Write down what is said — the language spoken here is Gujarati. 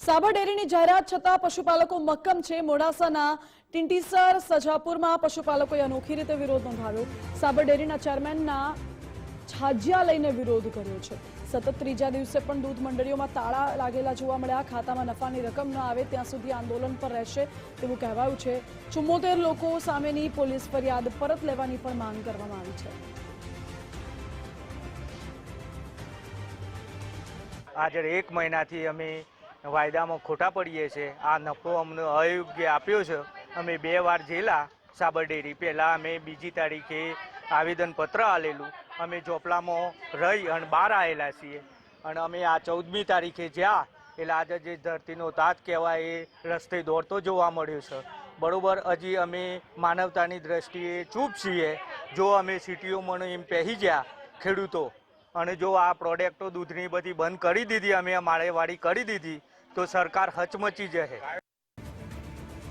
સાબર ડેરીની જાહેરાત છતાં પશુપાલકો મક્કમ છે. મોડાસાના ટિંટીસર, સજાપુરમાં પશુપાલકોએ અનોખી રીતે વિરોધ નોંધાવ્યો. સાબર ડેરીના ચેરમેનના છાજિયા લઈને વિરોધ કર્યો છે. સતત ત્રીજા દિવસે પણ દૂધ મંડળીઓમાં તાળા લાગેલા જોવા મળ્યા. ખાતામાં નફાની રકમ ન આવે ત્યાં સુધી આંદોલન પર રહેશે તેવું કહેવાયું છે. ચુમ્મોતેર લોકો સામેની પોલીસ ફરિયાદ પરત લેવાની પણ માંગ કરવામાં આવી છે. આજે એક મહિનાથી અમે વાયદામાં ખોટા પડીએ છીએ આ નફો અમને અયોગ્ય આપ્યો છે. અમે બે વાર જેલા સાબર ડેરી પહેલાં અમે બીજી તારીખે આવેદનપત્ર આલેલું. અમે ચોપલામાં રહી અને બહાર આવેલા છીએ. અને અમે આ ચૌદમી તારીખે જ્યાં, એટલે આજે જે ધરતીનો તાત કહેવાય એ રસ્તે દોડતો જોવા મળ્યો છે. બરાબર, હજી અમે માનવતાની દ્રષ્ટિએ ચૂપ છીએ. જો અમે સિટીઓમાં એમ પહેરી ગયા, ખેડૂતો, અને જો આ પ્રોડક્ટો દૂધની બધી બંધ કરી દીધી, અમે માળેવાળી કરી દીધી તો સરકાર હચમચી જશે